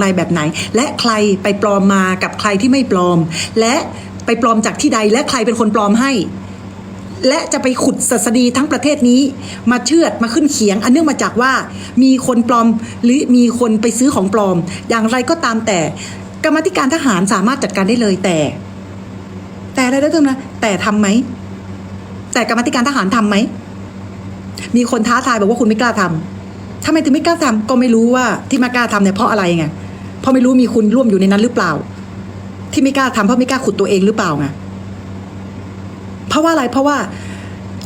ไรแบบไหน และใครไปปลอมมากับใครที่ไม่ปลอม และไปปลอมจากที่ใดและใครเป็นคนปลอมให้ และจะไปขุดศัสดีทั้งประเทศนี้ มาเชือดมาขึ้นเขียง อันเนื่องมาจากว่ามีคนปลอมหรือมีคนไปซื้อของปลอม อย่างไรก็ตามแต่ กรรมธิการทหารสามารถจัดการได้เลยแต่ แต่อะไรได้ตรงนะแต่ทำไหมแต่กรรมธิการทหารทำไหมมีคนท้าทายบอกว่าคุณไม่กล้าทำทำไมถึงไม่กล้าทำก็ไม่รู้ว่าที่ม่กล้าทำเนี่ยเพราะอะไรไง ราะไม่รู้มีคุณร่วมอยู่ในนั้นหรือเปล่า ที่ไม่กล้าทำเพราะไม่กล้าขุดตัวเองหรือเปล่าไงเพราะว่าอะไรเพราะว่า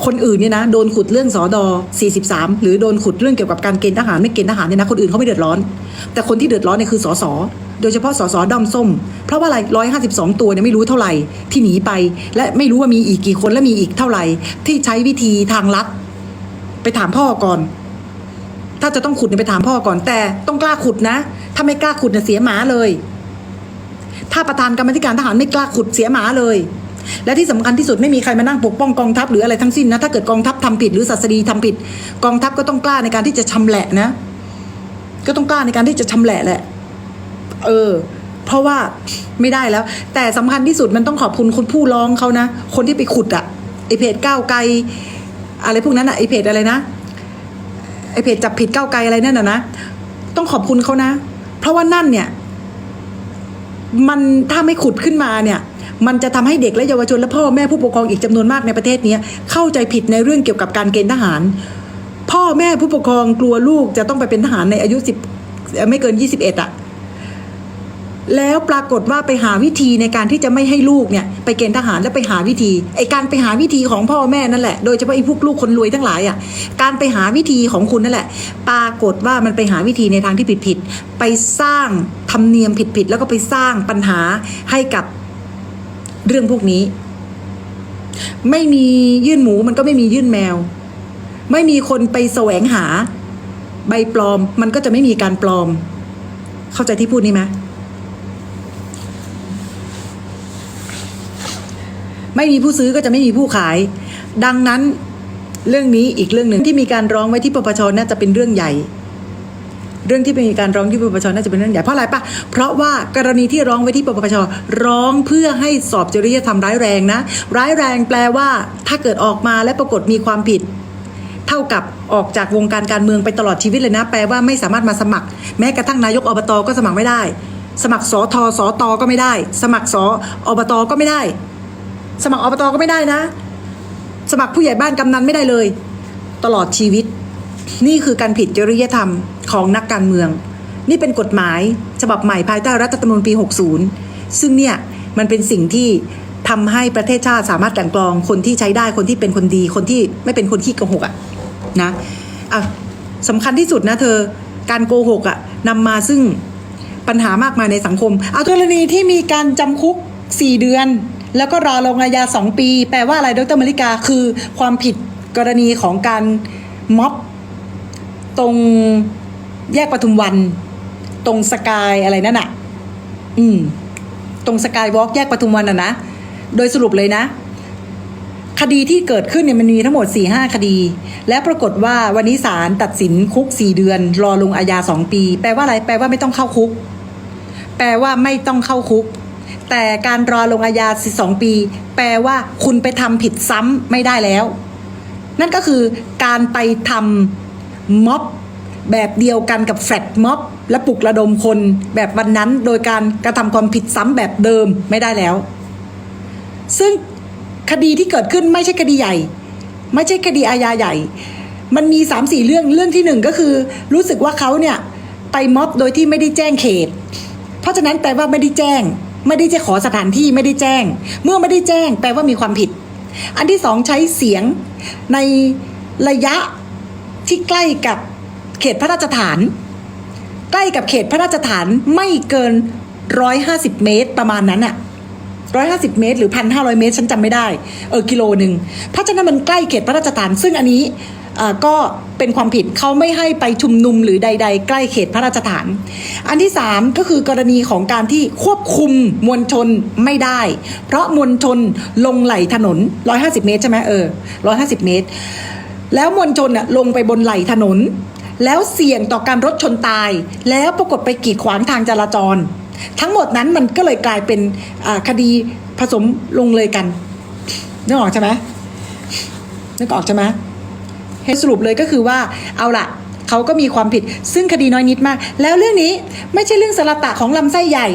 คนอื่นเนี่ยนะโดนขุดเรื่องสอดอ43 หรือโดนขุดเรื่องเกี่ยวกับการเกณฑ์ทหารไม่เกณฑ์ทหารเนี่ยนะคนอื่นเขาไม่เดือดร้อน แต่คนที่เดือดร้อนเนี่ยคือสอสโดยเฉพาะสสด้อมส้ม เพราะว่าอะไรร้อยห้าสิบสองตัวเนี่ยไม่รู้เท่าไหร่ที่หนีไป และไม่รู้ว่ามีอีกกี่คนและมีอีกเท่าไหร่ที่ใช้วิธีทางลัดไปถามพ่อก่อน ถ้าจะต้องขุดเนี่ยไปถามพ่อก่อนแต่ต้องกล้าขุดนะ ถ้าไม่กล้าขุดเนี่ยเสียหมาเลย ถ้าประธานกรรมธิการทหารไม่กล้าขุดเสียหมาเลย และที่สำคัญที่สุดไม่มีใครมานั่งปกป้องกองทัพหรืออะไรทั้งสิ้นนะถ้าเกิดกองทัพทำผิดหรือศาสดีทำผิด กองทัพก็ต้องกล้าในการที่จะชำแหละนะ ก็ต้องกล้าในการที่จะชำแหละแหละ เออ เพราะว่าไม่ได้แล้ว แต่สำคัญที่สุดมันต้องขอบคุณคนผู้ร้องเขานะคนที่ไปขุดอะไอเพจก้าวไกลอะไรพวกนั้นอะไอเพจอะไรนะ ไอเพจจับผิดก้าวไกลอะไรนั่นน่ะนะต้องขอบคุณเขานะ เพราะว่านั่นเนี่ย มันถ้าไม่ขุดขึ้นมาเนี่ย มันจะทำให้เด็กและเยาวชนและพ่อแม่ผู้ปกครองอีกจำนวนมากในประเทศนี้เข้าใจผิดในเรื่องเกี่ยวกับการเกณฑ์ทหาร พ่อแม่ผู้ปกครองกลัวลูกจะต้องไปเป็นทหารในอายุสิบไม่เกินยี่สิบเอ็ดอะ แล้วปรากฏว่าไปหาวิธีในการที่จะไม่ให้ลูกเนี่ยไปเกณฑ์ทหารแล้วไปหาวิธีไอการไปหาวิธีของพ่อแม่นั่นแหละโดยเฉพาะไอพวกลูกคนรวยทั้งหลายอะการไปหาวิธีของคุณนั่นแหละ ปรากฏว่ามันไปหาวิธีในทางที่ผิดผิดไปสร้างธรรมเนียมผิดผิดแล้วก็ไปสร้างปัญหาให้กับเรื่องพวกนี้ ไม่มียื่นหมูมันก็ไม่มียื่นแมว ไม่มีคนไปแสวงหา ใบปลอมมันก็จะไม่มีการปลอม เข้าใจที่พูดนี้ไหม ไม่มีผู้ซื้อก็จะไม่มีผู้ขาย ดังนั้นเรื่องนี้อีกเรื่องหนึ่งที่มีการร้องไว้ที่ปปชน่าจะเป็นเรื่องใหญ่ เรื่องที่มีการร้องที่ปปชน่าจะเป็นเรื่องใหญ่เพราะอะไรปะเพราะว่ากรณีที่ร้องไว้ที่ปปชร้องเพื่อให้สอบจริยธรรมร้ายแรงนะ ร้ายแรงแปลว่า ถ้าเกิดออกมาและปรากฏมีความผิด เท่ากับออกจากวงการการเมืองไปตลอดชีวิตเลยนะ แปลว่าไม่สามารถมาสมัคร แม้กระทั่งนายกอบตก็สมัครไม่ได้ สมัครสอทอสอตอก็ไม่ได้ สมัครสออบตก็ไม่ได้ สมัครอบตก็ไม่ได้นะ สมัครผู้ใหญ่บ้านกำนันไม่ได้เลย ตลอดชีวิต นี่คือการผิดจริยธรรมของนักการเมือง นี่เป็นกฎหมายฉบับใหม่ภายใต้รัฐธรรมนูญปี 60 ซึ่งเนี่ยมันเป็นสิ่งที่ทำให้ประเทศชาติสามารถกลั่นกรองคนที่ใช้ได้คนที่เป็นคนดี คนที่ไม่เป็นคนขี้โกหกอะนะอะสำคัญที่สุดนะเธอการโกหกอะนำมาซึ่งปัญหามากมายในสังคม เอากรณีที่มีการจำคุก 4 เดือน แล้วก็รอลงอาญา2ปี แปลว่าอะไรดรมริกาคือความผิดกรณีของการม็อบตรงแยกปทุมวัน ตรงสกายอะไรนั่นอะอืม ตรงสกายวอล์กแยกปทุมวันอะนะ โดยสรุปเลยนะ คดีที่เกิดขึ้นเนี่ยมันมีทั้งหมด4ี่ห้าคดี และปรากฏว่าวันนี้ศาลตัดสินคุก 4 เดือน รอลงอาญา2ปี แปลว่าอะไร แปลว่าไม่ต้องเข้าคุก แปลว่าไม่ต้องเข้าคุก แต่การรอลงอาญา12 ปี แปลว่าคุณไปทำผิดซ้ำไม่ได้แล้ว นั่นก็คือการไปทำม็อบแบบเดียวกันกับแฟลตม็อบและปลุกระดมคนแบบวันนั้นโดยการกระทำความผิดซ้ำแบบเดิมไม่ได้แล้ว ซึ่งคดีที่เกิดขึ้นไม่ใช่คดีใหญ่ ไม่ใช่คดีอาญาใหญ่ มันมี3ามสี่เรื่องเรื่องที่หนึ่งก็คือ รู้สึกว่าเขาเนี่ยไปม็อบโดยที่ไม่ได้แจ้งเขต เพราะฉะนั้นแปลว่าไม่ได้แจ้ง ไม่ได้จะขอสถานที่ไม่ได้แจ้ง เมื่อไม่ได้แจ้งแปลว่ามีความผิด อันที่สองใช้เสียงในระยะที่ใกล้กับเขตพระราชฐาน ใกล้กับเขตพระราชฐานไม่เกิน150เมตรประมาณนั้นอะ150เมตร หรือ1,500เมตรฉันจำไม่ได้เออกิโลหนึ่งเพราะฉะนั้นมันใกล้เขตพระราชฐานซึ่งอันนี้ ก็เป็นความผิดเขาไม่ให้ไปชุมนุมหรือใด ๆ ใกล้เขตพระราชฐาน อันที่ 3 ก็คือกรณีของการที่ควบคุมมวลชนไม่ได้ เพราะมวลชนลงไหลถนน 150 เมตรใช่ไหมเออ 150 เมตร แล้วมวลชนลงไปบนไหลถนน แล้วเสี่ยงต่อการรถชนตาย แล้วปรากฏไปกีดขวางทางจราจร ทั้งหมดนั้นมันก็เลยกลายเป็นคดีผสมลงเลยกันนึกออกใช่ไหมนึกออกใช่ไหม ให้สรุปเลยก็คือว่าเอาละเขาก็มีความผิดซึ่งคดีน้อยนิดมาก แล้วเรื่องนี้ไม่ใช่เรื่องสารตะของลำไส้ใหญ่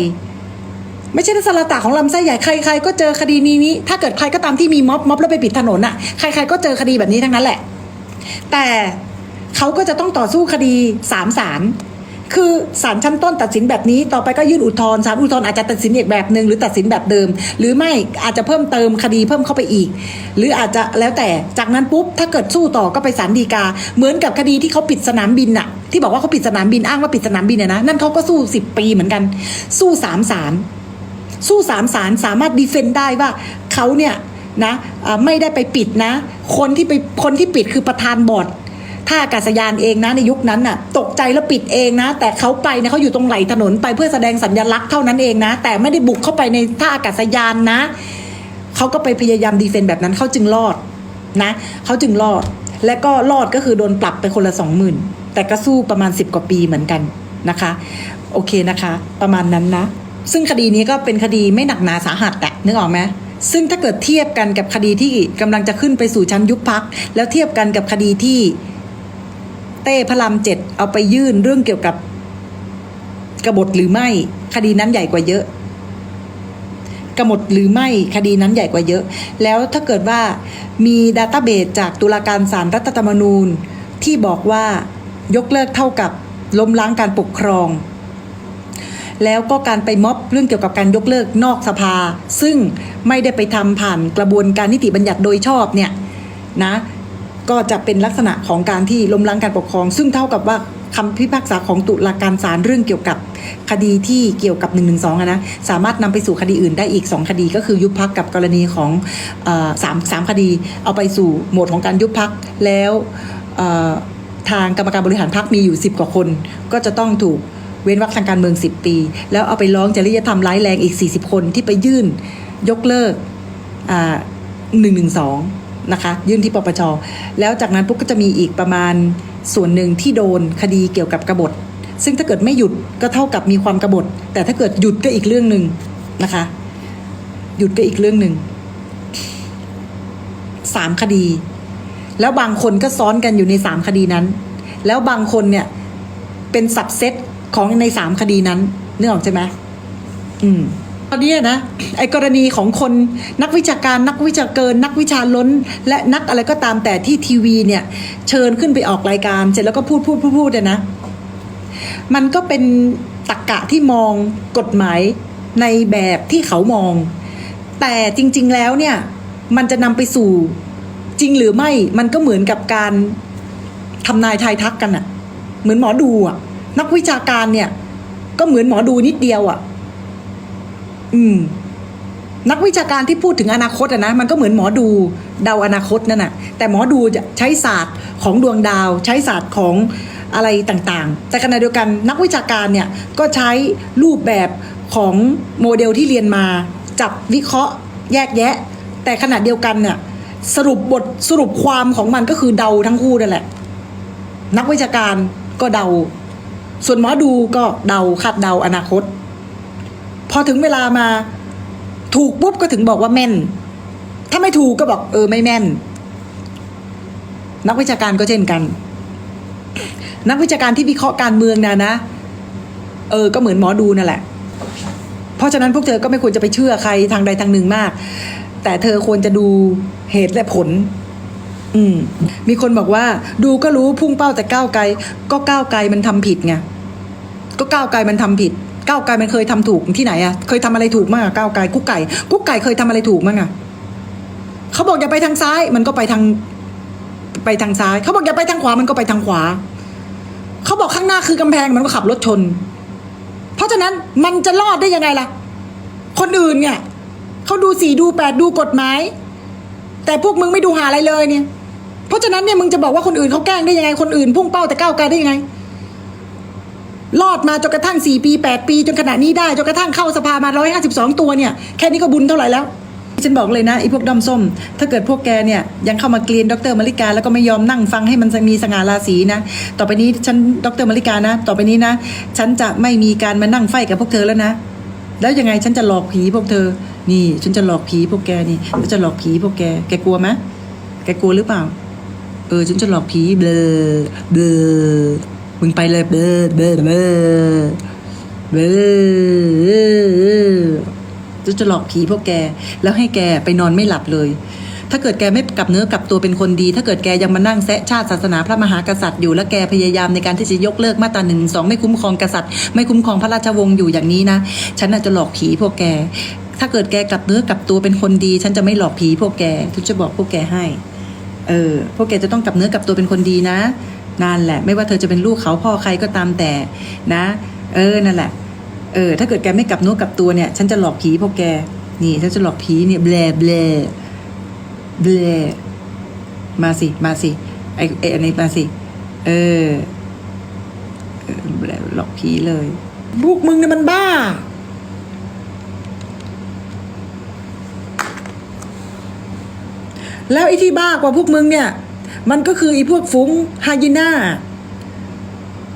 ไม่ใช่เรื่องสารตะของลำไส้ใหญ่ใคร ๆ ก็เจอคดีนี้นี้ ถ้าเกิดใครก็ตามที่มีม็อบม็อบแล้วไปปิดถนนอะใคร ๆ ก็เจอคดีแบบนี้ทั้งนั้นแหละ แต่เขาก็จะต้องต่อสู้คดีสามศาล คือศาลชั้นต้นตัดสินแบบนี้ ต่อไปก็ยื่นอุทธรณ์ศาลอุทธรณ์อาจจะตัดสินอีกแบบหนึ่งหรือตัดสินแบบเดิม หรือไม่อาจจะเพิ่มเติมคดีเพิ่มเข้าไปอีก หรืออาจจะแล้วแต่จากนั้นปุ๊บถ้าเกิดสู้ต่อก็ไปศาลฎีกา เหมือนกับคดีที่เขาปิดสนามบินน่ะที่บอกว่าเขาปิดสนามบินอ้างว่าปิดสนามบินเนี่ยนะนั่นเขาก็สู้สิบปีเหมือนกัน สู้สามศาลสู้สามศาลสามารถดีเฟนต์ได้ว่าเขาเนี่ยนะไม่ได้ไปปิดนะ คนที่ไปคนที่ปิดคือประธานบอร์ด ท่าอากาศยานเองนะในยุคนั้นน่ะ ตกใจแล้วปิดเองนะ แต่เขาไปเนี่ยเขาอยู่ตรงไหลถนนไปเพื่อแสดงสัญลักษณ์เท่านั้นเองนะ แต่ไม่ได้บุกเข้าไปในท่าอากาศยานนะเขาก็ไปพยายามดีเฟนต์แบบนั้นเขาจึงรอดนะเขาจึงรอดและก็รอดก็คือโดนปรับไปคนละสองหมื่นแต่ก็สู้ประมาณ 10 กว่าปีเหมือนกันนะคะ โอเคนะคะ ประมาณนั้นนะ ซึ่งคดีนี้ก็เป็นคดีไม่หนักหนาสาหัสอะนึกออกไหมซึ่งถ้าเกิดเทียบกันกับคดีที่กำลังจะขึ้นไปสู่ชั้นยุบพัก แล้วเทียบกันกับคดีที่ เต้พระรามเจ็ดเอาไปยื่นเรื่องเกี่ยวกับกบฏหรือไม่ คดีนั้นใหญ่กว่าเยอะกบฏหรือไม่คดีนั้นใหญ่กว่าเยอะ แล้วถ้าเกิดว่ามีดัตต้าเบสจากตุลาการศาลรัฐธรรมนูญ ที่บอกว่ายกเลิกเท่ากับล้มล้างการปกครอง แล้วก็การไปม็อบเรื่องเกี่ยวกับการยกเลิกนอกสภา ซึ่งไม่ได้ไปทำผ่านกระบวนการนิติบัญญัติโดยชอบเนี่ยนะ ก็จะเป็นลักษณะของการที่ล้มล้างการปกครอง ซึ่งเท่ากับว่าคำพิพากษาของตุลาการศาลเรื่องเกี่ยวกับคดีที่เกี่ยวกับ1นึนะนะสามารถนำไปสู่คดีอื่นได้อีก 2 คดี ก็คือยุบพักกับกรณีของสามสามคดี เอาไปสู่โหมดของการยุบพักแล้วทางกรรมการบริหารพักมีอยู่ 10 กว่าคน ก็จะต้องถูกเว้นวรรคทางการเมือง 10 ปี แล้วเอาไปร้องจริยธรรมร้ายแรงอีก 40 คนที่ไปยื่นยกเลิกหนึ่งหนึ่งสอง นะคะ ยื่นที่ปปชแล้วจากนั้นปุ๊บก็จะมีอีกประมาณส่วนหนึ่งที่โดนคดีเกี่ยวกับกบฏ ซึ่งถ้าเกิดไม่หยุดก็เท่ากับมีความกบฏ แต่ถ้าเกิดหยุดก็อีกเรื่องหนึ่งนะคะ หยุดก็อีกเรื่องหนึ่งสามคดี แล้วบางคนก็ซ้อนกันอยู่ในสามคดีนั้น แล้วบางคนเนี่ยเป็นสับเซตของในสามคดีนั้นนึกออกใช่ไหมอืม ตอนนี้นะไอ้กรณีของคนนักวิชาการนักวิชาเกิน นักวิชาล้น และนักอะไรก็ตามแต่ที่ทีวีเนี่ย เชิญขึ้นไปออกรายการ เสร็จแล้วก็พูดพูดพูดพูดเนี่ยนะ มันก็เป็นตรกกะที่มองกฎหมายในแบบที่เขามอง แต่จริง ๆแล้วเนี่ย มันจะนำไปสู่จริงหรือไม่มันก็เหมือนกับการทำนายทายทักกันอะเหมือนหมอดูอะนักวิชาการเนี่ย ก็เหมือนหมอดูนิดเดียวอะ อืม นักวิชาการที่พูดถึงอนาคตอะนะมันก็เหมือนหมอดูเดาอนาคตนั่นน่ะ แต่หมอดูจะใช้ศาสตร์ของดวงดาว ใช้ศาสตร์ของอะไรต่างๆ แต่ขณะเดียวกันนักวิชาการเนี่ยก็ใช้รูปแบบของโมเดลที่เรียนมา จับวิเคราะห์แยกแยะ แต่ขณะเดียวกันเนี่ยสรุปบทสรุปความของมันก็คือเดาทั้งคู่นั่นแหละ นักวิชาการก็เดา ส่วนหมอดูก็เดาคาดเดาอนาคต พอถึงเวลามา ถูกปุ๊บก็ถึงบอกว่าแม่น ถ้าไม่ถูกก็บอกเออไม่แม่น นักวิชาการก็เช่นกัน นักวิชาการที่วิเคราะห์การเมืองนะนะ เออ ก็เหมือนหมอดูนั่นแหละ เพราะฉะนั้นพวกเธอก็ไม่ควรจะไปเชื่อใครทางใดทางหนึ่งมาก แต่เธอควรจะดูเหตุและผลอืมมีคนบอกว่า ดูก็รู้พุ่งเป้าแต่ก้าวไกล ก็ก้าวไกลมันทำผิดไงก็ก้าวไกลมันทำผิด ก้าวไกลมันเคยทำถูกที่ไหนอะเคยทำอะไรถูกมั้งอะก้าวไกลกุ๊กไก่กุ๊กไก่เคยทำอะไรถูกมั้งอะเขาบอกอย่าไปทางซ้าย มันก็ไปทาง ไปทางซ้าย เขาบอกอย่าไปทางขวามันก็ไปทางขวา เขาบอกข้างหน้าคือกำแพงมันก็ขับรถชน เพราะฉะนั้นมันจะรอดได้ยังไงล่ะ คนอื่นเนี่ยเขาดูสี่ดูแปดดูกฎหมายแต่พวกมึงไม่ดูหาอะไรเลยเนี่ย เพราะฉะนั้นเนี่ยมึงจะบอกว่าคนอื่นเขาแกล้งได้ยังไงคนอื่นพุ่งเป้าแต่ก้าวไกลได้ยังไง รอดมาจนกระทั่งสี่ปีแปดปี จนขณะนี้ได้จนกระทั่งเข้าสภามาร้อยห้าสิบสองตัวเนี่ย แค่นี้ก็บุญเท่าไหร่แล้ว ฉันบอกเลยนะไอ้พวกดอมส้ม ถ้าเกิดพวกแกเนี่ย ยังเข้ามาเกลียนดรมาริกา แล้วก็ไม่ยอมนั่งฟังให้มันมีสง่าราศีนะ ต่อไปนี้ฉันดรมาริกานะ ต่อไปนี้นะ ฉันจะไม่มีการมานั่งไฟกับพวกเธอแล้วนะ แล้วยังไงฉันจะหลอกผีพวกเธอ นี่ ฉันจะหลอกผีพวกแกนี่ฉันจะหลอกผีพวกแก แกกลัวไหมแกกลัวหรือเปล่า เออฉันจะหลอกผีเบลอเบลอ มึงไปเลยเบอเบอเบอเบอฉันจะหลอกผีพวกแก แล้วให้แกไปนอนไม่หลับเลย ถ้าเกิดแกไม่กลับเนื้อกลับตัวเป็นคนดี ถ้าเกิดแกยังมานั่งแซะชาติศาสนาพระมหากษัตริย์อยู่ และแกพยายามในการที่จะยกเลิกมาตราหนึ่งสองไม่คุ้มครองกษัตริย์ ไม่คุ้มครองพระราชวงศ์อยู่อย่างนี้นะ ฉันน่ะจะหลอกผีพวกแก ถ้าเกิดแกกลับเนื้อกลับตัวเป็นคนดี ฉันจะไม่หลอกผีพวกแกทุกจะบอกพวกแกให้ เออ พวกแกจะต้องกลับเนื้อกลับตัวเป็นคนดีนะ นั่นแหละ ไม่ว่าเธอจะเป็นลูกเขาพ่อใครก็ตามแต่นะ เออนั่นแหละ เออ ถ้าเกิดแกไม่กลับนื้กลับตัวเนี่ย ฉันจะหลอกผีพวกแก นี่ฉันจะหลอกผีเนี่ยแบลแบลแบลมาสิ มาสิ ไอไออันนี้มาสิ เออเออแบลหลอกผีเลยพวกมึงเนี่ยมันบ้า แล้วไอ้ที่บ้ากว่าพวกมึงเนี่ย มันก็คืออ้พวกฝูงไฮยีน่า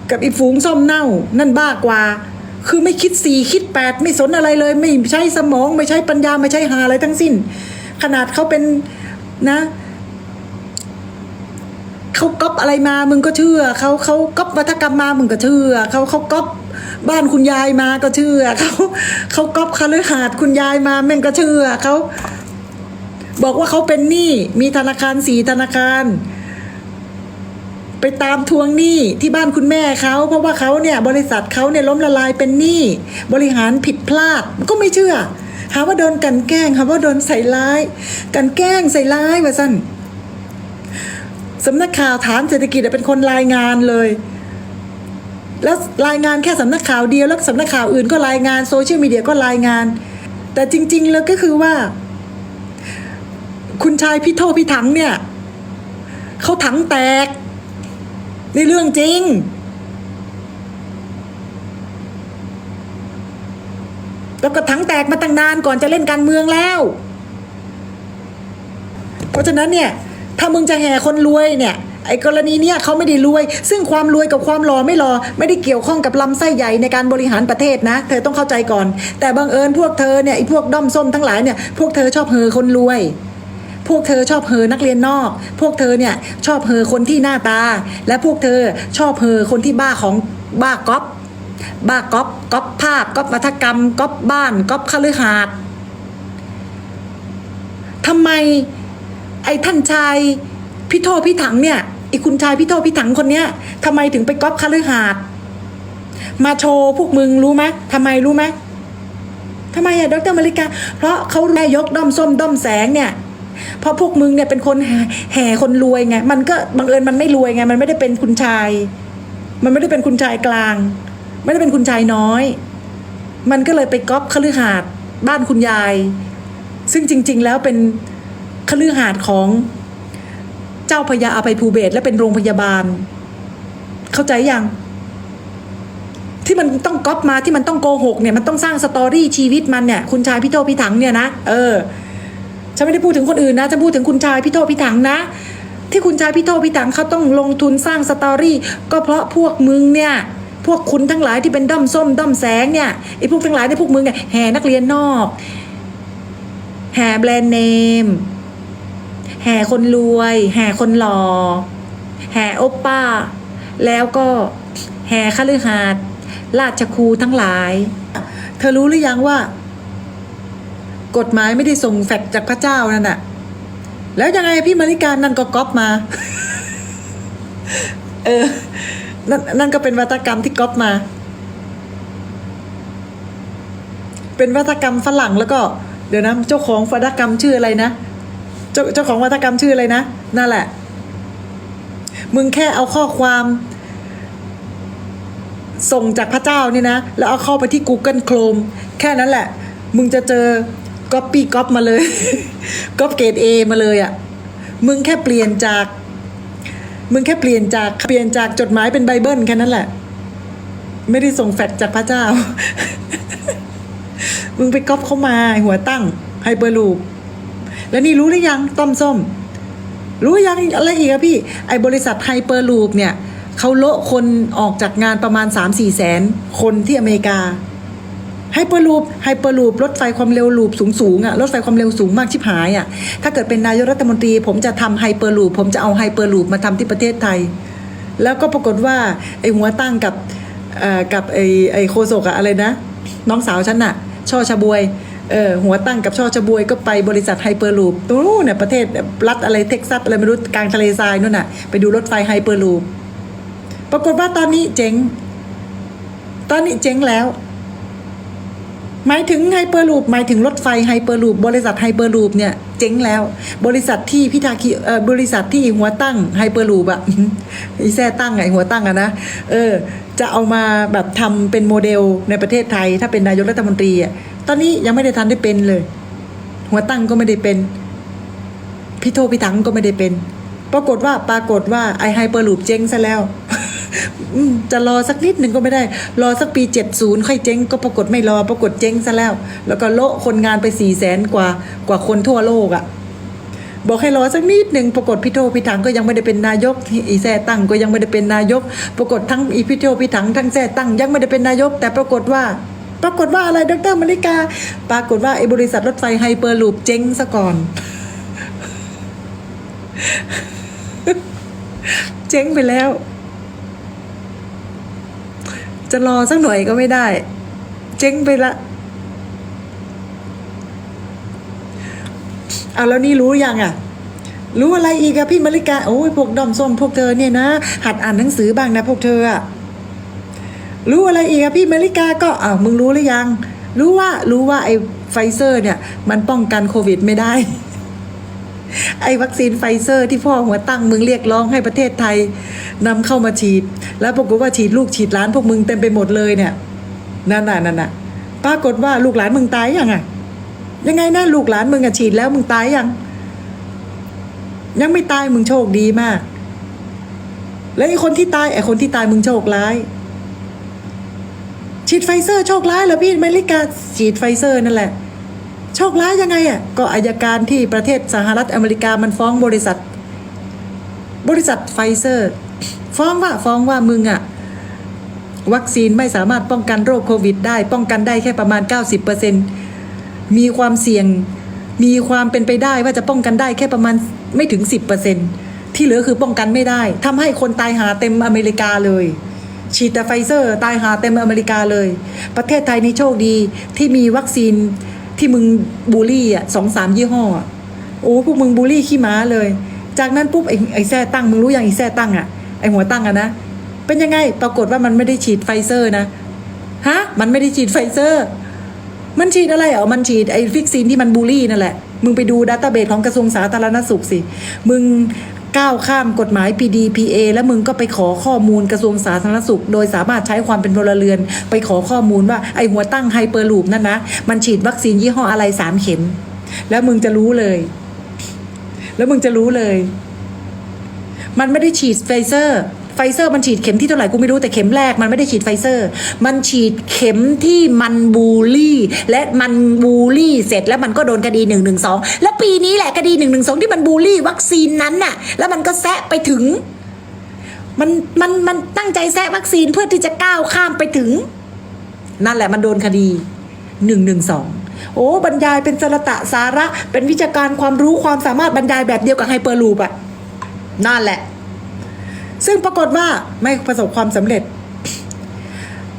กับอ้ฝูงส้มเน่า นั่นบ้ากว่า คือไม่คิดสี่คิดแปดไม่สนอะไรเลย ไม่ใช้สมองไม่ใช้ปัญญาไม่ใช้หาอะไรทั้งสิ้น ขนาดเขาเป็นนะเขาก๊อปอะไรมามึงก็เชื่อเขาเขาก๊อปวัฒกรรมมามึงก็เชื่อเขาเขาก๊อปบ้านคุณยายมาก็เชื่อเขาเขาก๊อปคาลือหาดคุณยายมาแม่งก็เชื่อเขา บอกว่าเขาเป็นหนี้มีธนาคารสีธนาคาร ไปตามทวงหนี้ที่บ้านคุณแม่เขาเพราะว่าเขาเนี่ยบริษัทเขาเนี่ยล้มละลายเป็นหนี้บริหารผิดพลาดก็ไม่เชื่อหาว่าโดนกันแกล้งหาว่าโดนใส่ร้าย กันแกล้งใส่ร้ายว่าสั้นสำนักข่าวฐานเศรษฐกิจเป็นคนรายงานเลย แล้วรายงานแค่สำนักข่าวเดียวแล้วสำนักข่าวอื่นก็รายงานโซเชียลมีเดียก็รายงาน แต่จริง ๆ แล้วก็คือว่า คุณชายพี่โทพี่ถังเนี่ยเขาถังแตกนี่เรื่องจริง แล้วก็ถังแตกมาตั้งนานก่อนจะเล่นการเมืองแล้ว เพราะฉะนั้นเนี่ย ถ้ามึงจะแห่คนรวยเนี่ยไอ้กรณีเนี้ยเขาไม่ได้รวย ซึ่งความรวยกับความหล่อไม่หล่อไม่ได้เกี่ยวข้องกับลำไส้ใหญ่ในการบริหารประเทศนะ เธอต้องเข้าใจก่อน แต่บังเอิญพวกเธอเนี่ยไอ้พวกด้อมส้มทั้งหลายเนี่ยพวกเธอชอบเฮอคนรวย พวกเธอชอบเฮอนักเรียนนอก พวกเธอเนี่ยชอบเฮอคนที่หน้าตา และพวกเธอชอบเฮอคนที่บ้าของบ้าก๊อปบ้าก๊อปก๊อปภาพก๊อปวัฒกรรมก๊อปบ้านก๊อปคฤหาสน์ทำไมไอ้ท่านชายพี่โทพี่ถังเนี่ยไอ้คุณชายพี่โทพี่ถังคนเนี้ยทำไมถึงไปก๊อปคฤหาสน์มาโชว์พวกมึงรู้ไหมทำไมรู้ไหมทำไมอะดรมาริกา เพราะเขาแม่ยกด้อมส้มด้อมแสงเนี่ย เพราะพวกมึงเนี่ยเป็นคนแห่คนรวยไง มันก็บังเอิญมันไม่รวยไง มันไม่ได้เป็นคุณชาย มันไม่ได้เป็นคุณชายกลาง ไม่ได้เป็นคุณชายน้อย มันก็เลยไปก๊อปคฤหาสน์บ้านคุณยาย ซึ่งจริง ๆ แล้วเป็นคฤหาสน์ของเจ้าพญาอภัยภูเบศและเป็นโรงพยาบาล เข้าใจยังที่มันต้องก๊อปมาที่มันต้องโกหกเนี่ยมันต้องสร้างสตอรี่ชีวิตมันเนี่ย คุณชายพี่โตพี่ถังเนี่ยนะเออ ฉันไม่ได้พูดถึงคนอื่นนะฉันพูดถึงคุณชายพี่โทพี่ถังนะ ที่คุณชายพี่โทพี่ถังเขาต้องลงทุนสร้างสตอรี่ ก็เพราะพวกมึงเนี่ยพวกคุณทั้งหลายที่เป็นด้อมส้มด้อมแสงเนี่ยไอ้พวกทั้งหลายในพวกมึงเนี่ยแห่นักเรียนนอก แห่แบรนด์เนม แห่คนรวย แห่คนหล่อ แห่โอปป้า แล้วก็แห่คฤหาสน์ราชครูทั้งหลาย เธอรู้หรือยังว่า กฎหมายไม่ได้ส่งแฟกจากพระเจ้านั่นน่ะ แล้วยังไงพี่มาริการนั่นก็ก๊อปมา เออ นั่นนั่นก็เป็นวัตกรรมที่ก๊อปมา เป็นวัตกรรมฝรั่งแล้วก็ เดี๋ยวนะเจ้าของวัตกรรมชื่ออะไรนะ เจ้าเจ้าของวัตกรรมชื่ออะไรนะ นั่นแหละ มึงแค่เอาข้อความส่งจากพระเจ้านี่นะ แล้วเอาเข้าไปที่ Google Chrome แค่นั้นแหละ มึงจะเจอ ก๊อปปี้ก๊อปมาเลยก๊อปเกรดเอมาเลยอะ่ะ มึงแค่เปลี่ยนจาก มึงแค่เปลี่ยนจากเปลี่ยนจากจดหมายเป็นไบเบิลแค่นั้นแหละ ไม่ได้ส่งแฟกจากพระเจ้า มึงไปก๊อปเข้ามาหัวตั้งไฮเปอร์ลูปแล้วนี่รู้หรือยังต้มส้ม รู้ยังอะไรอีกอะพี่ ไอ้บริษัทไฮเปอร์ลูปเนี่ยเขาโละคนออกจากงานประมาณ 3-4 แสน คนที่อเมริกา ไฮเปอร์ลูปไฮเปอร์ลูปรถไฟความเร็วลูปสูงสูงๆอะรถไฟความเร็วสูงมากชิบหายอะถ้าเกิดเป็นนายกรัฐมนตรี ผมจะทำไฮเปอร์ลูปผมจะเอาไฮเปอร์ลูปมาทำที่ประเทศไทย แล้วก็ปรากฏว่าไอ้หัวตั้งกับอ่อกับไอ้ไอ้โคโซกอะอะไรนะ น้องสาวฉันน่ะช่อชะบวยเออหัวตั้งกับช่อชะบวยก็ไปบริษัทไฮเปอร์ลูปนู้นเนี่ยประเทศรัฐอะไรเท็กซัสอะไรไม่รู้กลางทะเลทรายนู่นน่ะไปดูรถไฟไฮเปอร์ลูปปรากฏว่าตอนนี้เจ๊ง ตอนนี้เจ๊งแล้ว หมายถึงไฮเปอร์ลูปหมายถึงรถไฟไฮเปอร์ลูปบริษัทไฮเปอร์ลูปเนี่ยเจ๊งแล้ว บริษัทที่พิธาคีเออบริษัทที่หัวตั้งไฮเปอร์ลูปอะอีแซ่ตั้งไงหัวตั้งอะนะเออ จะเอามาแบบทำเป็นโมเดลในประเทศไทย ถ้าเป็นนายกรัฐมนตรีอะตอนนี้ยังไม่ได้ทันได้เป็นเลย หัวตั้งก็ไม่ได้เป็นพี่โทพี่ถังก็ไม่ได้เป็น ปรากฏว่าปรากฏว่าไอไฮเปอร์ลูปเจ๊งซะแล้ว จะรอสักนิดหนึ่งก็ไม่ได้ รอสักปี 70 ค่อยเจ๊งก็ปรากฏไม่รอ ปรากฏเจ๊งซะแล้ว แล้วก็โละคนงานไป4ี่แสนกว่ากว่าคนทั่วโลกอะ่ะ บอกให้รอสักนิดหนึ่งปรากฏพี่โทพี่ถังก็ยังไม่ได้เป็นนายก อีแซ่ตั้งก็ยังไม่ได้เป็นนายก ปรากฏทั้งอีพี่โทพี่ถังทั้งแซ่ตั้งยังไม่ได้เป็นนายก แต่ปรากฏว่า ปรากฏว่าอะไรดรมาริกา ปรากฏว่าไอ้บริษัทรถไฟไฮเปอร์ลูปเจ๊งซะก่อนเจ๊งไปแล้ว จะรอสักหน่อยก็ไม่ได้ เจ๊งไปละเอาแล้วนี่รู้ยังอะ รู้อะไรอีกอะพี่มาริกาโอ้ยพวกดอมส้มพวกเธอเนี่ยนะ หัดอ่านหนังสือบ้างนะพวกเธออะรู้อะไรอีกอะพี่มาริกาก็อ้าวมึงรู้หรือยัง รู้ว่ารู้ว่าไอ้ไฟเซอร์เนี่ย มันป้องกันโควิดไม่ได้ ไอ้วัคซีนไฟเซอร์ที่พ่อหัวตั้งมึงเรียกร้องให้ประเทศไทยนำเข้ามาฉีด แล้วปรากฏว่าฉีดลูกฉีดหลานพวกมึงเต็มไปหมดเลยเนี่ยนั่นน่ะนั่นน่ะปรากฏว่าลูกหลานมึงตายยังอะ ยังไงนะลูกหลานมึงอะฉีดแล้วมึงตายยัง ยังไม่ตายมึงโชคดีมาก แล้วไอ้คนที่ตายไอ้คนที่ตายมึงโชคร้ายฉีดไฟเซอร์โชคร้ายเหรอพี่อเมริกาฉีดไฟเซอร์นั่นแหละ โชคร้ายยังไงอะก็อายการที่ประเทศสหรัฐอเมริกามันฟ้องบริษัท บริษัทไฟเซอร์ ฟ้องว่าฟ้องว่ามึงอะวัคซีนไม่สามารถป้องกันโรคโควิดได้ ป้องกันได้แค่ประมาณ 90%มีความเสี่ยง มีความเป็นไปได้ว่าจะป้องกันได้แค่ประมาณไม่ถึง 10%ที่เหลือคือป้องกันไม่ได้ ทำให้คนตายหาเต็มอเมริกาเลย ฉีดแต่ไฟเซอร์ ตายหาเต็มอเมริกาเลย ประเทศไทยนี่โชคดีที่มีวัคซีน ที่มึงบูลลี่อะสองสามยี่ห้ออโอ้พวกมึงบูลลี่ขี้ม้าเลย จากนั้นปุ๊บไอ้ไอ้แซ่ตั้งมึงรู้ยังไอ้แซ่ตั้งอะไอ้หัวตั้งอะนะเป็นยังไงปรากฏว่ามันไม่ได้ฉีดไฟเซอร์นะฮะมันไม่ได้ฉีดไฟเซอร์ มันฉีดอะไรเหรอมันฉีดไอ้ฟิกซีนที่มันบูลลี่นั่นแหละมึงไปดูดัตต้าเบสของกระทรวงสาธารณสุขสิ มึง ก้าวข้ามกฎหมาย PDPA แล้วมึงก็ไปขอข้อมูลกระทรวงสาธารณสุข โดยสามารถใช้ความเป็นพลเรือน ไปขอข้อมูลว่าไอ้หัวตั้งไฮเปอร์ลูปนั่นนะ มันฉีดวัคซีนยี่ห้ออะไรสามเข็ม แล้วมึงจะรู้เลย แล้วมึงจะรู้เลย มันไม่ได้ฉีดไฟเซอร์ ไฟเซอร์มันฉีดเข็มที่เท่าไหร่กูไม่รู้แต่เข็มแรกมันไม่ได้ฉีดไฟเซอร์ มันฉีดเข็มที่มันบูลลี่ และมันบูลลี่เสร็จแล้วมันก็โดนคดี1นึแล้วปีนี้แหละคดี1นึที่มันบูลลี่วัคซีนนั้นน่ะแล้วมันก็แซะไปถึง มันมันมันตั้งใจแซะวัคซีนเพื่อที่จะก้าวข้ามไปถึง นั่นแหละมันโดนคดีหนึ่งหนึ่งสองโอ้บรรยายเป็นสระตะสาระ เป็นวิชาการความรู้ความสามารถบรรยายแบบเดียวกับไฮเปอร์ลูปอะนั่นแหละ ซึ่งปรากฏว่าไม่ประสบความสำเร็จ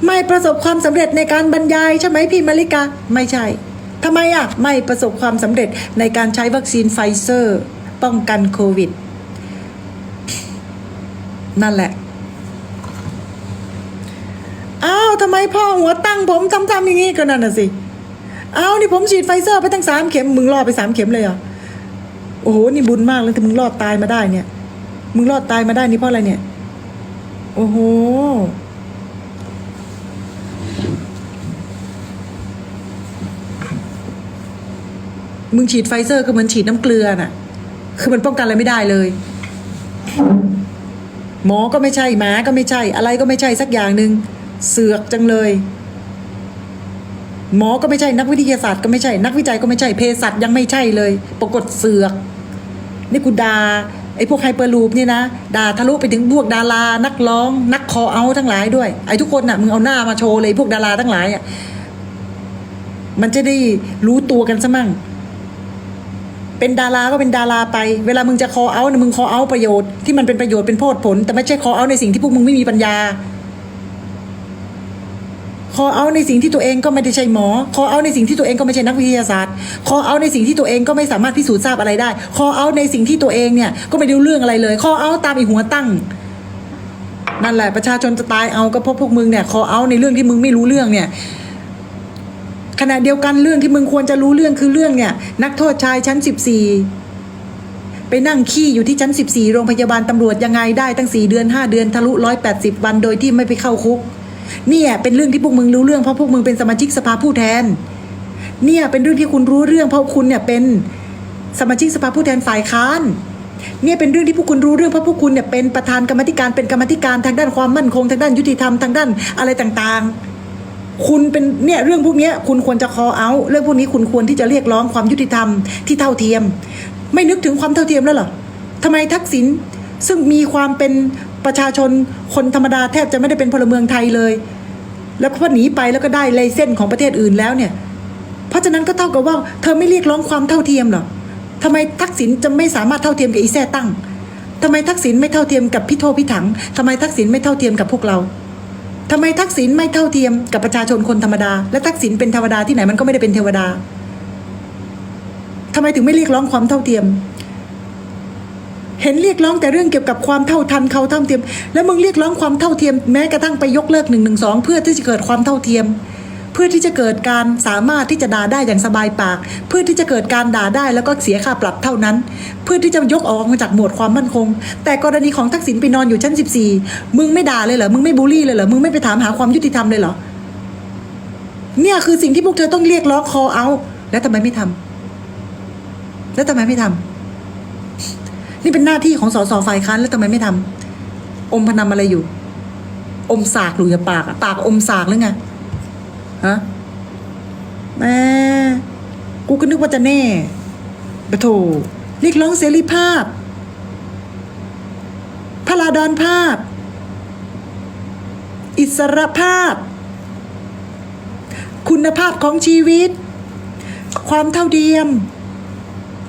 ไม่ประสบความสำเร็จในการบรรยายใช่ไหมพี่มาริกา ไม่ใช่ทำไมอะ ไม่ประสบความสำเร็จในการใช้วัคซีนไฟเซอร์ ป้องกันโควิด นั่นแหละอ้าวทำไมพ่อหัวตั้งผมทำทำอย่างนี้ก็นั่นน่ะสิอ้าวนี่ผมฉีดไฟเซอร์ไปตั้งสามเข็ม มึงรอดไปสามเข็มเลยเหรอ โอ้โห นี่บุญมากเลยที่มึงรอดตายมาได้เนี่ย มึงรอดตายมาได้นี่เพราะอะไรเนี่ย โอ้โห มึงฉีดไฟเซอร์ก็เหมือนฉีดน้ำเกลือน่ะ คือมันป้องกันอะไรไม่ได้เลย หมอก็ไม่ใช่หมาก็ไม่ใช่ อะไรก็ไม่ใช่สักอย่างหนึ่งเสือกจังเลย หมอก็ไม่ใช่นักวิทยาศาสตร์ก็ไม่ใช่ นักวิจัยก็ไม่ใช่เภสัชยังไม่ใช่เลย ปรากฏเสือก นี่กูดา ไอ้พวกไฮเปอร์ลูปนี่นะด่าทะลุไปถึงพวกดารา นักร้อง นักคอเอาทั้งหลายด้วย ไอ้ทุกคนน่ะมึงเอาหน้ามาโชว์เลยพวกดาราทั้งหลายอะมันจะได้รู้ตัวกันซะมั่ง เป็นดาราก็เป็นดาราไป เวลามึงจะคอเอานะมึงคอเอาประโยชน์ที่มันเป็นประโยชน์เป็นโพดผล แต่ไม่ใช่คอเอาในสิ่งที่พวกมึงไม่มีปัญญา คอเอาในสิ่งที่ตัวเองก็ไม่ได้ใช่หมอคอเอาในสิ่งที่ตัวเองก็ไม่ใช่นักวิทยาศาสตร์คอเอาในสิ่งที่ตัวเองก็ไม่สามารถพิสูจน์ทราบอะไรได้คอเอาในสิ่งที่ตัวเองเนี่ยก็ไม่รู้เรื่องอะไรเลยคอเอาตามอีหัวตั้งนั่นแหละประชาชนจะตายเอาก็เพราะพวกมึงเนี่ยคอเอาในเรื่องที่มึงไม่รู้เรื่องเนี่ยขณะเดียวกันเรื่องที่มึงควรจะรู้เรื่องคือเรื่องเนี่ย นักโทษชายชั้นสิบสี่ไปนั่งขี้อยู่ที่ชั้น 14 โรงพยาบาลตำรวจยังไงได้ตั้ง 4 เดือน 5 เดือนทะลุ 180 วันโดยที่ไม่ไปเข้าคุก เนี่ยเป็นเรื่องที่พวกมึงรู้เรื่องเพราะพวกมึงเป็นสมาชิกสภาผู้แทน เนี่ยเป็นเรื่องที่คุณรู้เรื่องเพราะคุณเนี่ยเป็นสมาชิกสภาผู้แทนฝ่ายค้านเนี่ยเป็นเรื่องที่พวกคุณรู้เรื่องเพราะพวกคุณเนี่ยเป็นประธานกรรมธิการเป็นกรรมธิการทางด้านความมั่นคงทางด้านยุติธรรมทางด้านอะไรต่างๆ คุณเป็นเนี่ยเรื่องพวกนี้คุณควรจะคอเอาเรื่องพวกนี้คุณควรที่จะเรียกร้องความยุติธรรมที่เท่าเทียม ไม่นึกถึงความเท่าเทียมแล้วเหรอทำไมทักษิณซึ่งมีความเป็น ประชาชนคนธรรมดาแทบจะไม่ได้เป็นพลเมืองไทยเลย แล้วก็หนีไปแล้วก็ได้เลายเส้นของประเทศอื่นแล้วเนี่ย เพราะฉะนั้นก็เท่ากับว่า เธอไม่เรียกร้องความเท่าเทียมหรอทำไมทักษิณจะไม่สามารถเท่าเทียมกับอีแซ่ตั้งทำไมทักษิณไม่เท่าเทียมกับพี่โทพี่ถังทำไมทักษิณไม่เท่าเทียมกับพวกเราทำไมทักษิณไม่เท่าเทียมกับประชาชนคนธรรมดา และทักษิณเป็นเทวดาที่ไหนมันก็ไม่ได้เป็นเทวดาทำไมถึงไม่เรียกร้องความเท่าเทียม เห็นเรียกร้องแต่เรื่องเกี่ยวกับความเท่าทันเขาเท่าเทียม แล้วมึงเรียกร้องความเท่าเทียม แม้กระทั่งไปยกเลิกหนึ่งหนึ่งสองเพื่อที่จะเกิดความเท่าเทียม เพื่อที่จะเกิดการสามารถที่จะด่าได้อย่างสบายปาก เพื่อที่จะเกิดการด่าได้แล้วก็เสียค่าปรับเท่านั้น เพื่อที่จะยกออกมาจากหมวดความมั่นคง แต่กรณีของทักษิณไปนอนอยู่ชั้น 14 มึงไม่ด่าเลยเหรอมึงไม่บูลลี่เลยเหรอมึงไม่ไปถามหาความยุติธรรมเลยเหรอเนี่ยคือสิ่งที่พวกเธอต้องเรียกร้องคอเอาแล้วทำไมไม่ทำแล้วทำไมไม่ทำ นี่เป็นหน้าที่ของสสฝ่ายค้านแล้วทำไมไม่ทำอมพนำอะไรอยู่ อมสากหรืออย่าปากอะปากอมสากหรือไงฮะแม่กูก็นึกว่าจะแน่ปะโถเรียกร้องเสรีภาพพระราดอนภาพ อิสรภาพ คุณภาพของชีวิต ความเท่าเทียม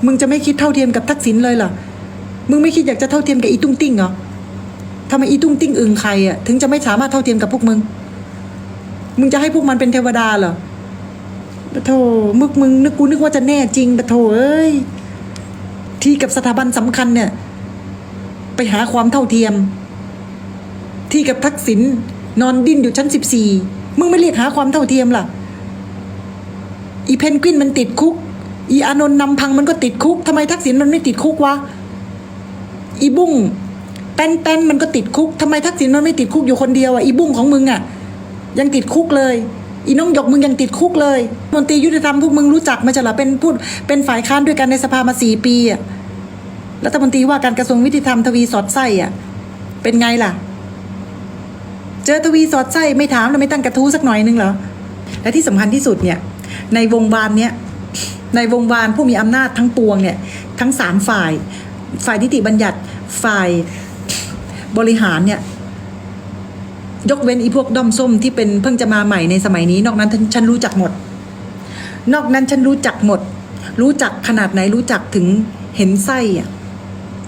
มึงจะไม่คิดเท่าเทียมกับทักษิณเลยเหรอ มึงไม่คิดอยากจะเท่าเทียมกับอีตุ้งติ้งเหรอทำไมอีตุ้งติ้งอึงใครอะถึงจะไม่สามารถเท่าเทียมกับพวกมึง มึงจะให้พวกมันเป็นเทวดาเหรอปะโถมึกมึงนึกกูนึกว่าจะแน่จริงปะโถเอ้ย ที่กับสถาบันสำคัญเนี่ย ไปหาความเท่าเทียม ที่กับทักษิณนอนดิ้นอยู่ชั้นสิบสี่มึงไม่เรียกหาความเท่าเทียมล่ะ อีเพนกวินมันติดคุก อีอานนท์นำพังมันก็ติดคุกทำไมทักษิณมันไม่ติดคุกวะ อีบุ้งแป้นแป้นมันก็ติดคุกทำไมทักษิณมันไม่ติดคุกอยู่คนเดียวอะอีบุ้งของมึงอะ ยังติดคุกเลย อีน้องหยกมึงยังติดคุกเลยมนตรียุติธรรมพวกมึงรู้จักไหมาจะหรอเป็นพูดเป็นฝ่ายค้านด้วยกันในสภามาสี่ปีอะรัฐมนตรีว่าการกระทรวงยุติธรรมทวีสอดไส้อะ เป็นไงล่ะ เจอทวีสอดไส้ไม่ถามแล้วไม่ตั้งกระทู้สักหน่อยนึงเหรอและที่สำคัญที่สุดเนี่ย ในวงวานเนี้ยในวงวานผู้มีอำนาจทั้งปวงเนี่ย ทั้งสามฝ่าย ฝ่ายนิติบัญญัติฝ่ายบริหารเนี่ยยกเว้นอีพวกด้อมส้มที่เป็นเพิ่งจะมาใหม่ในสมัยนี้ นอกนั้นฉันรู้จักหมด นอกนั้นฉันรู้จักหมด รู้จักขนาดไหนรู้จักถึงเห็นไส้อะ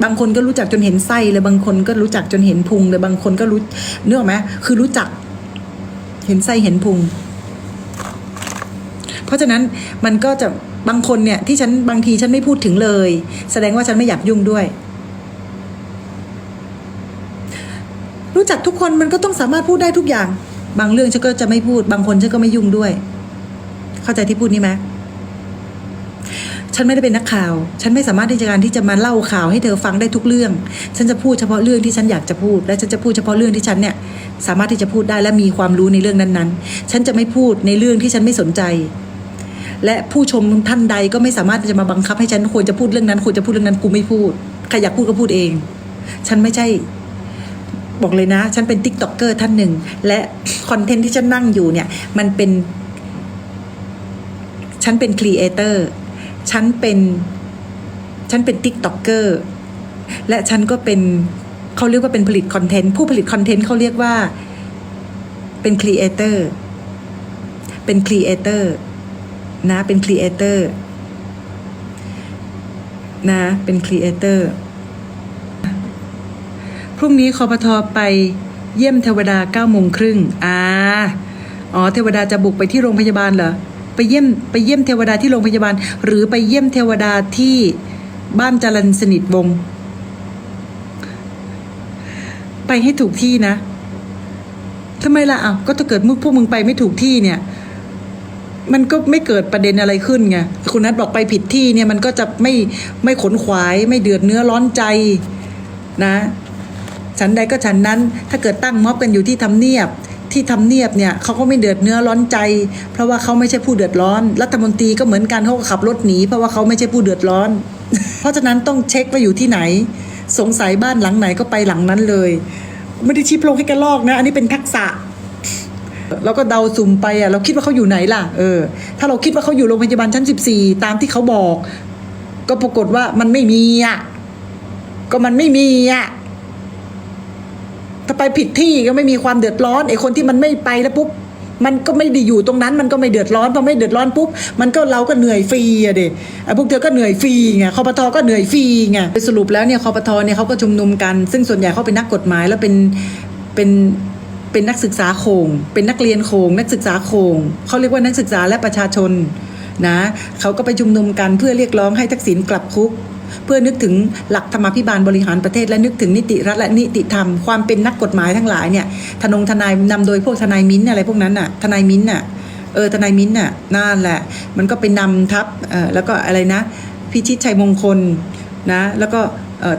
บางคนก็รู้จักจนเห็นไส้เลยบางคนก็รู้จักจนเห็นพุงเลยบางคนก็รู้เนื้อไหมคือรู้จัก เห็นไส้เห็นพุง เพราะฉะนั้นมันก็จะ บางคนเนี่ยที่ฉันบางทีฉันไม่พูดถึงเลย แสดงว่าฉันไม่อยากยุ่งด้วย รู้จักทุกคนมันก็ต้องสามารถพูดได้ทุกอย่าง บางเรื่องฉันก็จะไม่พูด บางคนฉันก็ไม่ยุ่งด้วย เข้าใจที่พูดนี้ไหมฉันไม่ได้เป็นนักข่าว ฉันไม่สามารถที่จะการที่จะมาเล่าข่าวให้เธอฟังได้ทุกเรื่อง ฉันจะพูดเฉพาะเรื่องที่ฉันอยากจะพูด และฉันจะพูดเฉพาะเรื่องที่ฉันเนี่ยสามารถที่จะพูดได้และมีความรู้ในเรื่องนั้นๆ ฉันจะไม่พูดในเรื่องที่ฉันไม่สนใจ และผู้ชมท่านใดก็ไม่สามารถจะมาบังคับให้ฉันควรจะพูดเรื่องนั้นควรจะพูดเรื่องนั้นกูไม่พูดใครอยากพูดก็พูดเอง ฉันไม่ใช่ บอกเลยนะ ฉันเป็นติ๊กต็อกเกอร์ท่านหนึ่ง และคอนเทนต์ที่ฉันนั่งอยู่เนี่ย มันเป็น ฉันเป็นครีเอเตอร์ฉันเป็น ฉันเป็นติ๊กต็อกเกอร์และฉันก็เป็นเขาเรียกว่าเป็นผลิตคอนเทนต์ผู้ผลิตคอนเทนต์เขาเรียกว่าเป็นครีเอเตอร์เป็นครีเอเตอร์ นะเป็นครีเอเตอร์นะเป็นครีเอเตอร์พรุ่งนี้คอปทอไปเยี่ยมเทวดาเก้าโมงครึ่งอ่าอ๋อเทวดาจะบุกไปที่โรงพยาบาลเหรอไปเยี่ยมไปเยี่ยมเทวดาที่โรงพยาบาล หรือไปเยี่ยมเทวดาที่บ้านจรันสนิทวง ไปให้ถูกที่นะทำไมล่ะอ้าวก็ถ้าเกิดมึงพวกมึงไปไม่ถูกที่เนี่ย มันก็ไม่เกิดประเด็นอะไรขึ้นไงคุณนัทบอกไปผิดที่เนี่ยมันก็จะไม่ไม่ขนขวาย ไม่เดือดเนื้อร้อนใจนะฉันใดก็ฉันนั้น ถ้าเกิดตั้งม็อบกันอยู่ที่ทำเนียบที่ทำเนียบเนี่ยเขาก็ไม่เดือดเนื้อร้อนใจ เพราะว่าเขาไม่ใช่ผู้เดือดร้อน รัฐมนตรีก็เหมือนกันเขาก็ขับรถหนี เพราะว่าเขาไม่ใช่ผู้เดือดร้อน เพราะฉะนั้นต้องเช็คว่าอยู่ที่ไหน สงสัยบ้านหลังไหนก็ไปหลังนั้นเลย ไม่ได้ชี้โพรงให้กระลอกนะ อันนี้เป็นทักษะ เราก็เดาสุ่มไปอะเราคิดว่าเขาอยู่ไหนล่ะเออถ้าเราคิดว่าเขาอยู่โรงพยาบาลชั้นสิบสี่ตามที่เขาบอก ก็ปรากฏว่ามันไม่มีอะก็มันไม่มีอะถ้าไปผิดที่ก็ไม่มีความเดือดร้อนไอ้คนที่มันไม่ไปแล้วปุ๊บมันก็ไม่ได้อยู่ตรงนั้นมันก็ไม่เดือดร้อนพอไม่เดือดร้อนปุ๊บมันก็เราก็เหนื่อยฟรีอะเด็ไอ้พวกเธอก็เหนื่อยฟรีไงคอปทก็เหนื่อยฟรีไงสรุปแล้วเนี่ยคอปทเนี่ยเขาก็ชุมนุมกัน ซึ่งส่วนใหญ่เขาเป็นนักกฎหมายแล้วเป็นเป็น เป็นนักศึกษาโคง เป็นนักเรียนโคง นักศึกษาโคงเขาเรียกว่านักศึกษาและประชาชนนะเขาก็ไปชุมนุมกันเพื่อเรียกร้องให้ทักษิณกลับคุก เพื่อนึกถึงหลักธรรมาภิบาลบริหารประเทศและนึกถึงนิติรัฐและนิติธรรม ความเป็นนักกฎหมายทั้งหลายเนี่ยทนงทนายนำโดยพวกทนายมิ้นอะไรพวกนั้นน่ะทนายมิ้นท์น่ะเออทนายมิ้นท์น่ะนั่นแหละ มันก็ไปนำทัพเออแล้วก็อะไรนะ พิชิตชัยมงคลนะแล้วก็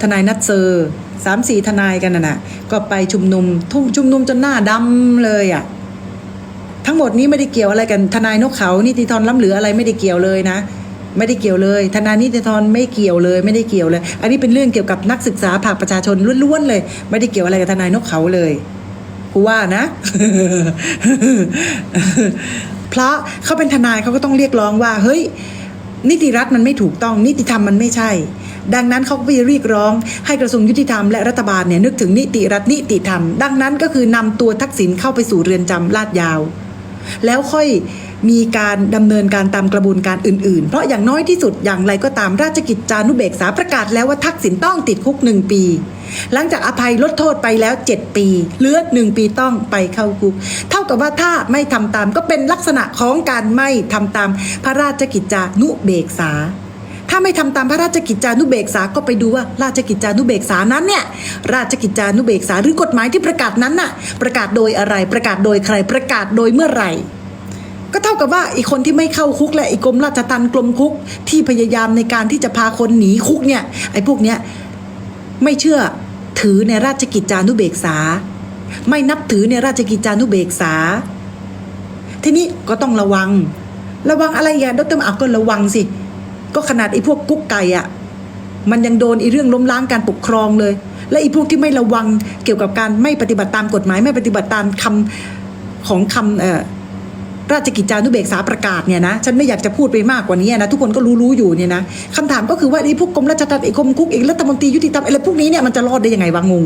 ทนายนัทเซอร์ สามสี่ทนายกันน่ะนะก็ไปชุมนุมทุ่มชุมนุมจนหน้าดำเลยอะทั้งหมดนี้ไม่ได้เกี่ยวอะไรกันทนายนกเขานิติธรล้ำเหลืออะไรไม่ได้เกี่ยวเลยนะ ไม่ได้เกี่ยวเลย ทนายนิติธรไม่เกี่ยวเลย ไม่ได้เกี่ยวเลย อันนี้เป็นเรื่องเกี่ยวกับนักศึกษาภาคประชาชนล้วนๆเลย ไม่ได้เกี่ยวอะไรกับทนายนกเขาเลยกูว่านะ เพราะเขาเป็นทนายเขาก็ต้องเรียกร้องว่า เฮ้ย นิติรัฐมันไม่ถูกต้อง นิติธรรมมันไม่ใช่ ดังนั้นเขาก็ไปเรียกร้องให้กระทรวงยุติธรรมและรัฐบาลเนี่ยนึกถึงนิติรัฐนิติธรรม ดังนั้นก็คือนำตัวทักษิณเข้าไปสู่เรือนจำลาดยาว แล้วค่อยมีการดำเนินการตามกระบวนการอื่นๆ เพราะอย่างน้อยที่สุดอย่างไรก็ตามราชกิจจานุเบกษาประกาศแล้วว่าทักษิณต้องติดคุกหนึ่งปี หลังจากอภัยลดโทษไปแล้ว 7 ปีเหลือหนึ่งปีต้องไปเข้าคุก เท่ากับว่าถ้าไม่ทำตามก็เป็นลักษณะของการไม่ทำตามพระราชกิจจานุเบกษา ถ้าไม่ทำตามพระราชกิจจานุเบกษาก็ไปดูว่าราชกิจจานุเบกษานั้นเนี่ยราชกิจจานุเบกษาหรือกฎหมายที่ประกาศนั้นน่ะประกาศโดยอะไรประกาศโดยใครประกาศโดยเมื่อไหร่ ก็เท่ากับว่าอีกคนที่ไม่เข้าคุกและอีกกรมราชทัณฑ์กรมคุกที่พยายามในการที่จะพาคนหนีคุกเนี่ยไอ้พวกเนี้ยไม่เชื่อถือในราชกิจจานุเบกษา ไม่นับถือในราชกิจจานุเบกษา ทีนี้ก็ต้องระวัง ระวังอะไรอะดรอักก็ระวังสิ ก็ขนาดไอ้พวกกุ๊กไก่อะมันยังโดนไอ้เรื่องล้มล้างการปกครองเลย และไอ้พวกที่ไม่ระวังเกี่ยวกับการไม่ปฏิบัติตามกฎหมาย ไม่ปฏิบัติตามคำของคำราชกิจจานุเบกษาประกาศเนี่ยนะฉันไม่อยากจะพูดไปมากกว่านี้นะทุกคนก็รู้รู้ๆอยู่เนี่ยนะคำถามก็คือว่าไอ้พวกกรมราชทัณฑ์ไอ้กรมคุกไอ้รัฐมนตรียุติธรรมอะไรพวกนี้เนี่ยมันจะรอดได้ยังไงวะงง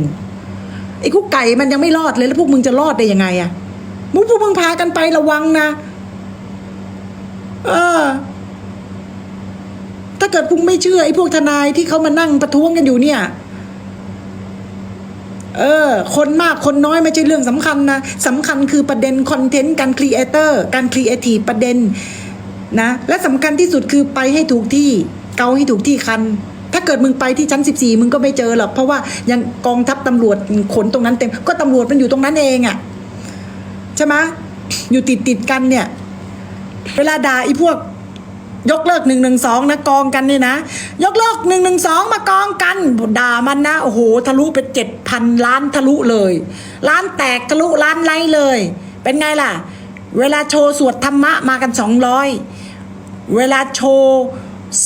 ไอ้กุ๊กไก่มันยังไม่รอดเลยแล้วพวกมึงจะรอดได้ยังไงอะมึงพวกมึงพากันไประวังนะ เออาเกิดพุงไม่เชื่อไอ้พวกทนายที่เขามานั่งประท้วงกันอยู่เนี่ย เออ คนมากคนน้อยไม่ใช่เรื่องสำคัญนะสำคัญคือประเด็นคอนเทนต์การครีเอเตอร์การครีเอทีฟประเด็นนะและสำคัญที่สุดคือไปให้ถูกที่เกาให้ถูกที่คัน ถ้าเกิดมึงไปที่ชั้น 14 มึงก็ไม่เจอหรอกเพราะว่ายังกองทัพตำรวจขนตรงนั้นเต็ม ก็ตำรวจมันอยู่ตรงนั้นเองอะ่ะใช่ไหมอยู่ติดติดกันเนี่ย เวลาด่าไอ้พวก ยกเลิกหนึ่งหนึ่งสองนะกองกันนี่นะ ยกเลิกหนึ่งหนึ่งสองมากองกันด่ามันนะโอ้โหทะลุเป็นเจ็ดพันล้านทะลุเลยล้านแตกทะลุล้านไลเลย เป็นไงล่ะ เวลาโชว์สวดธรรมะมากันสองร้อยเวลาโชว์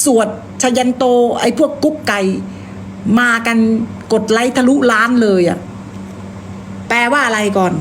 สวดชยันโตไอ้พวกกุ๊กไก่มากันกดไลค์ทะลุล้านเลยอะแปลว่าอะไรก่อน